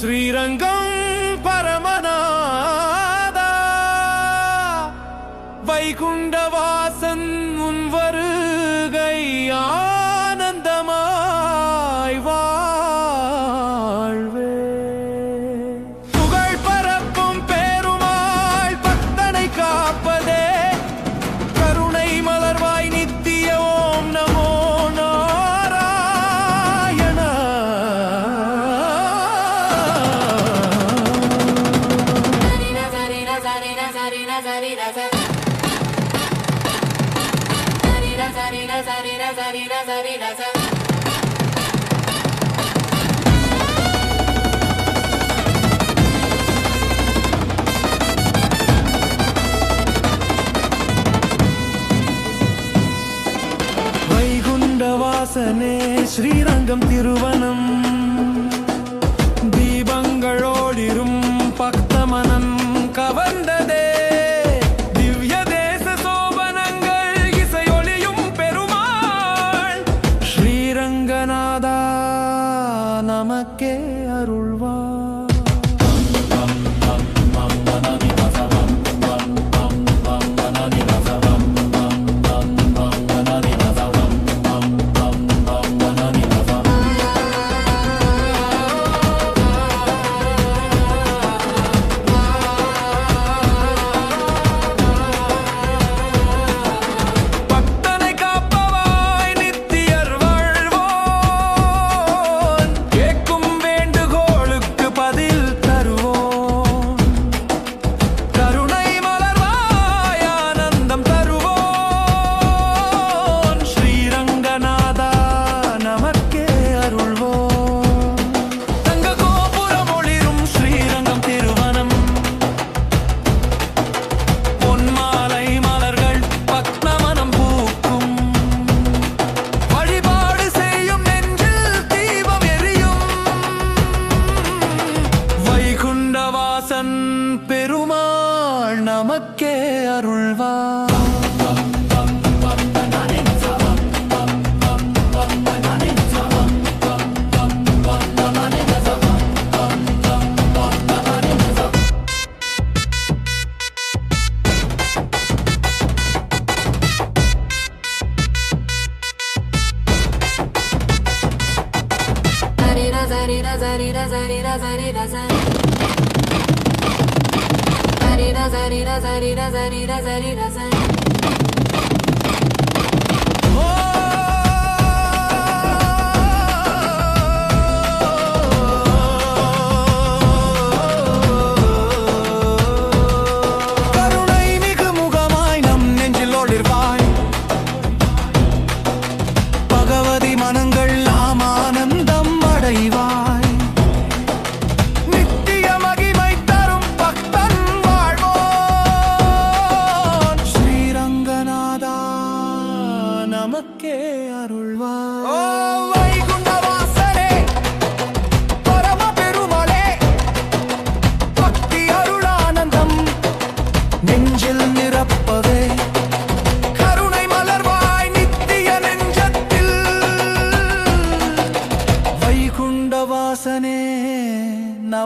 ஸ்ரீரங்கம் பரமநாதா. வைகுண்டவா வைகுண்ட வாசனே Srirangam Thiruvanam. zari da zari da zari da zari. Zari da zari da zari da zari da zari da zari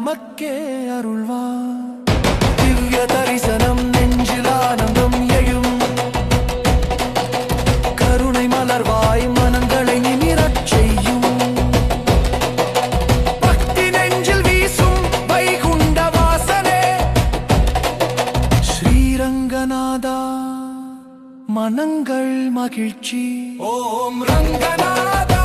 நமக்கே அருள்வா திவ்ய தரிசனம் நெஞ்சில் ஆனந்தம் எழும் கருணை மலர்வாய் மனங்களை நிமிரச் செய்யும். பக்தி நெஞ்சில் வீசும் வைகுண்ட வாசனே. ஸ்ரீரங்கநாதா மனங்கள் மகிழ்ச்சி. ஓம் ரங்கநாதா.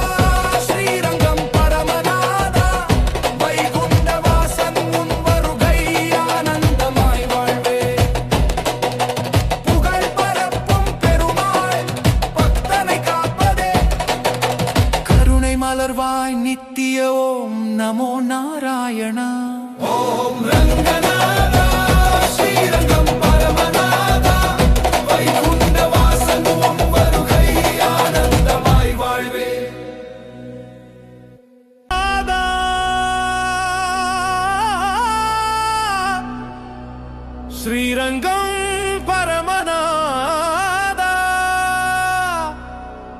ஸ்ரீரங்கம் பரமநாதா.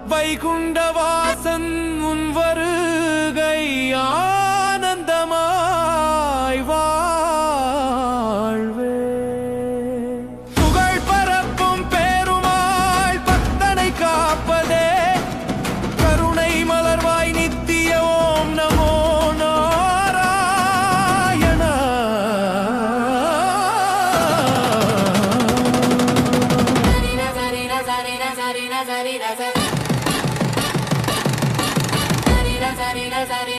வைகுண்டவா